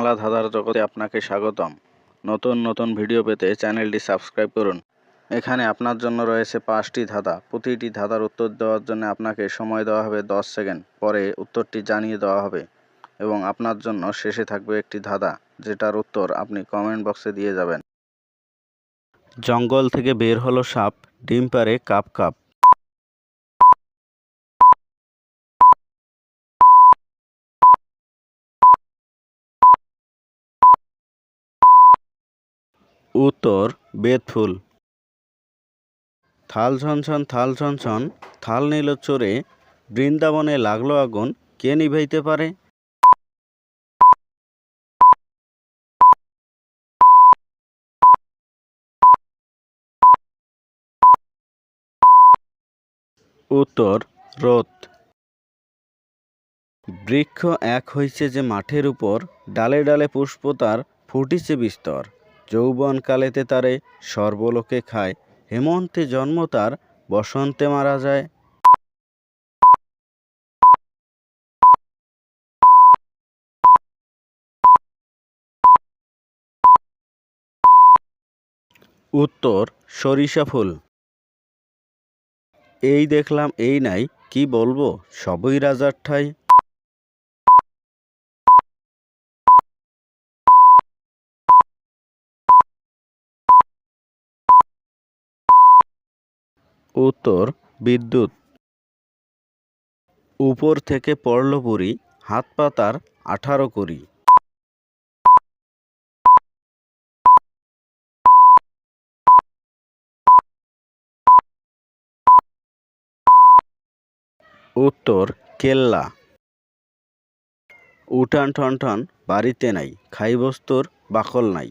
বাংলা ধাঁধার জগতে আপনাকে স্বাগতম। নতুন নতুন ভিডিও পেতে চ্যানেলটি সাবস্ক্রাইব করুন। এখানে আপনার জন্য রয়েছে পাঁচটি ধাঁধা। প্রতিটি ধাঁধার উত্তর দেওয়ার জন্য আপনাকে সময় দেওয়া হবে দশ সেকেন্ড। পরে উত্তরটি জানিয়ে দেওয়া হবে এবং আপনার জন্য শেষে থাকবে একটি ধাঁধা, যেটার উত্তর আপনি কমেন্ট বক্সে দিয়ে যাবেন। জঙ্গল থেকে বের হলো সাপ, ডিম পারে কাপ কাপ। উত্তর বেদফুল থাল ঝনঝন থাল ঝনঝন থাল নিল চোরে, বৃন্দাবনে লাগল আগুন, কে নিভাইতে পারে? উত্তর, রোদ। বৃক্ষ এক হইছে যে মাঠের উপর ডালে ডালে পুষ্প তার ফুটিছে বিস্তর। যৌবন কালেতে তারে সর্বলোকে খায়, হেমন্তে জন্ম তার, বসন্তে মারা যায়। উত্তর, সরিষা ফুল। এই দেখলাম, এই নাই, কি বলব, সবই রাজার ঠাই। উত্তর, বিদ্যুৎ। উপর থেকে পড়ল পুরি হাত পাতার আঠারো করি উত্তর, কেল্লা। উঠান ঠনঠন বাড়িতে নাই খাই বস্তুর বাকল নাই।